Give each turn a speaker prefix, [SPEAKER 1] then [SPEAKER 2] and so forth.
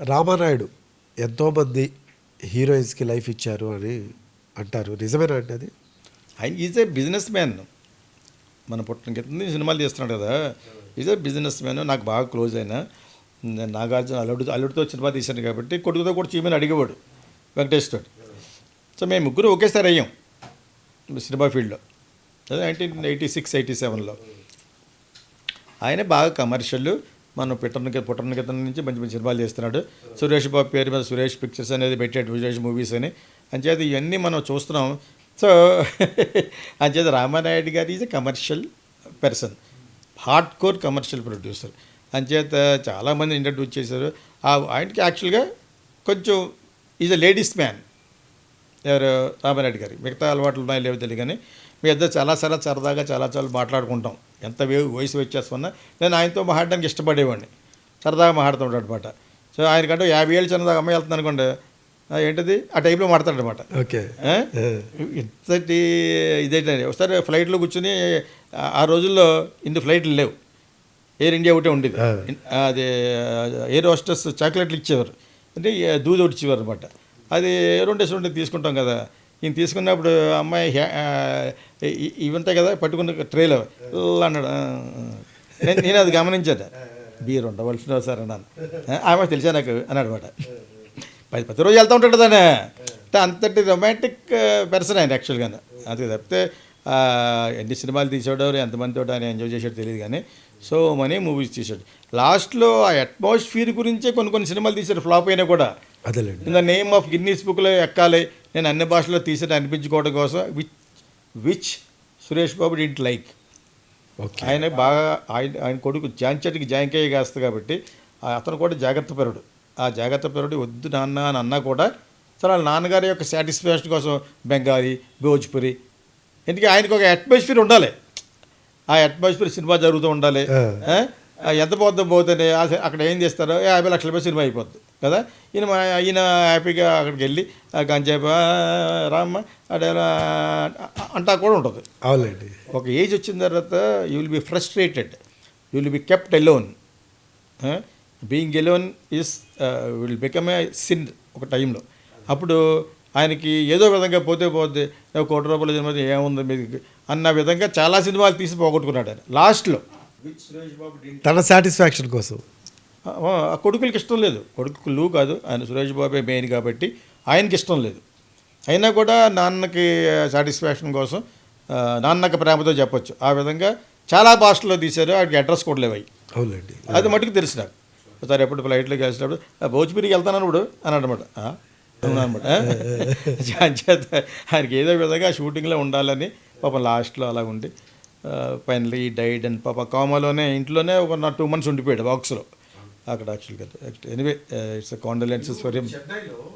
[SPEAKER 1] రామానాయుడు ఎంతోమంది హీరోయిన్స్కి లైఫ్ ఇచ్చారు అని అంటారు. నిజమేనా అండి అది?
[SPEAKER 2] ఆయన ఈజ్ ఏ బిజినెస్ మ్యాన్. మన పుట్టిన కింద సినిమాలు చేస్తున్నాడు కదా. Is a business man. నాకు బాగా క్లోజ్ అయిన నాగార్జున అల్లుడు అల్లుడితో సినిమా తీశాను కాబట్టి కొడుకుతో కూడా చీమని అడిగేవాడు వెంకటేశ్వరుడు సో మేము ముగ్గురు ఒకేసారి అయ్యాం సినిమా ఫీల్డ్లో. అదే నైన్టీన్ ఎయిటీ సిక్స్ ఎయిటీ సెవెన్లో ఆయన బాగా కమర్షియల్ మనం పుట్టన పుట్టర్ని కింద నుంచి మంచి మంచి సినిమాలు చేస్తున్నాడు. సురేష్ బాబు పేరు మీద సురేష్ పిక్చర్స్ అనేది పెట్టాడు సురేష్ మూవీస్ అని. అంచేత ఇవన్నీ మనం చూస్తున్నాం. సో అంచేత Ramanaidu garu is a commercial person hard core commercial producer అంచేత చాలామంది ఇంట్రడ్యూస్ చేశారు. ఆ ఆయనకి యాక్చువల్గా కొంచెం ఈజ్ అ లేడీస్ మ్యాన్ ఎవరు? రామారెడ్డి గారి. మిగతా అలవాట్లు ఉన్నాయో లేవో తెలియదు కానీ మీ ఇద్దరు చాలా చాలా సరదాగా చాలా చాలా మాట్లాడుకుంటాం. ఎంత వే వయసు వచ్చేస్తున్నా నేను ఆయనతో మాట్లాడడానికి ఇష్టపడేవాడిని. సరదాగా మాట్లాడుతుంటాడు అనమాట సో ఆయనకంటే యాభై ఏళ్ళు చిన్నదాకా అమ్మాయి వెళ్తుంది అనుకోండి "ఆ, ఏంటిది? ఆ టైప్లో మాట్లాడతాడు అనమాట
[SPEAKER 1] ఓకే.
[SPEAKER 2] ఇంతటి ఇదేంటండి ఒకసారి ఫ్లైట్లో కూర్చుని ఆ- రోజుల్లో ఇన్ని ఫ్లైట్లు లేవు. ఎయిర్ ఇండియా ఒకటే ఉండేది. అది ఎయిర్ హోస్టెస్ చాక్లెట్లు ఇచ్చేవారు. అంటే దూది ఒకటి ఇచ్చేవారు అనమాట అది రెండేసి రెండు తీసుకుంటాం కదా. ఈయన తీసుకున్నప్పుడు అమ్మాయి ఇవి ఉంటాయి కదా పట్టుకున్న ట్రైలో అన్నాడు. నేను నేను అది గమనించాను. బీర్ ఉండవలసిన సార్ అన్నాను. "ఆ, ఆమె తెలిసా నాకు? అన్నాడు అనమాట పది పది రోజు వెళ్తూ ఉంటాడు అంటే అంతటి రొమాంటిక్ పర్సన్ ఆయన యాక్చువల్గా అంతే తప్పితే ఎన్ని సినిమాలు తీసాడో ఎంతమందితో ఆయన ఎంజాయ్ చేసాడో తెలియదు కానీ సో మనీ మూవీస్ తీసాడు లాస్ట్లో ఆ అట్మాస్ఫియర్ గురించే కొన్ని కొన్ని సినిమాలు తీశాడు ఫ్లాప్ అయినా కూడా. In the name of Guinness బుక్లో ఎక్కాలి నేను అన్ని భాషలో తీసాను అనిపించుకోవడం కోసం which which Suresh Babu didn't like
[SPEAKER 1] okay.
[SPEAKER 2] ఆయన బాగా ఆయన ఆయన కొడుకు జాంచటికి జాంకయ్య కాస్తుంది కాబట్టి అతను కూడా జాగ్రత్త పరుడు. ఆ జాగ్రత్త పరుడు వద్దు నాన్న అని అన్నా కూడా సరే వాళ్ళ నాన్నగారి యొక్క సాటిస్ఫాక్షన్ కోసం బెంగాలీ భోజ్పురి ఎందుకంటే ఆయనకు ఒక అట్మాస్ఫియర్ ఉండాలి. ఆ అట్మాస్ఫియర్ సినిమా జరుగుతూ ఉండాలి. ఎంత ఆ సి- అక్కడ ఏం చేస్తారో యాభై లక్షల రూపాయలు సినిమా అయిపోద్ది. కదా? ఈయన మా- ఈయన హ్యాపీగా అక్కడికి వెళ్ళి గంజాయి రామ్మ అడేలా అంటా కూడా ఉంటుంది.
[SPEAKER 1] అవునండి
[SPEAKER 2] ఒక ఏజ్ వచ్చిన తర్వాత you will be frustrated. You will be kept alone. Being alone is will become a sin ఒక టైంలో. అప్పుడు ఆయనకి ఏదో విధంగా పోతే పోతే "ఏ కోటి రూపాయల సినిమా ఏముంది మీకు అన్న విధంగా చాలా సినిమాలు తీసి పోగొట్టుకున్నాడు ఆయన. లాస్ట్లో.
[SPEAKER 1] తన సాటిస్ఫాక్షన్ కోసం.
[SPEAKER 2] ఆ కొడుకులకి ఇష్టం లేదు. కొడుకులు కాదు ఆయన సురేష్ బాబే మెయిన్ కాబట్టి ఆయనకి ఇష్టం లేదు. అయినా కూడా నాన్నకి సాటిస్ఫాక్షన్ కోసం నాన్నకి ప్రేమతో చెప్పొచ్చు. ఆ విధంగా చాలా భాషల్లో తీశారు వాటికి అడ్రస్ కూడా లేవు. అవి.
[SPEAKER 1] అవునండి
[SPEAKER 2] అది మటుకు తెలుసు నాకు. ఒకసారి ఎప్పుడు ఫ్లైట్లోకి వేసినప్పుడు "ఆ, భోజ్పురికి వెళ్తానప్పుడు అన్నాడు అనమాట అనమాట చేత ఆయనకి ఏదో విధంగా షూటింగ్లో ఉండాలని పాపం లాస్ట్లో అలా ఉండి ఫైనలీ డైడ్ అండ్ పాప కామాలోనే ఇంట్లోనే ఒక నా టూ మంత్స్ ఉండిపోయాడు బాక్స్లో అక్కడ యాక్చువల్గా anyway it's condolences for him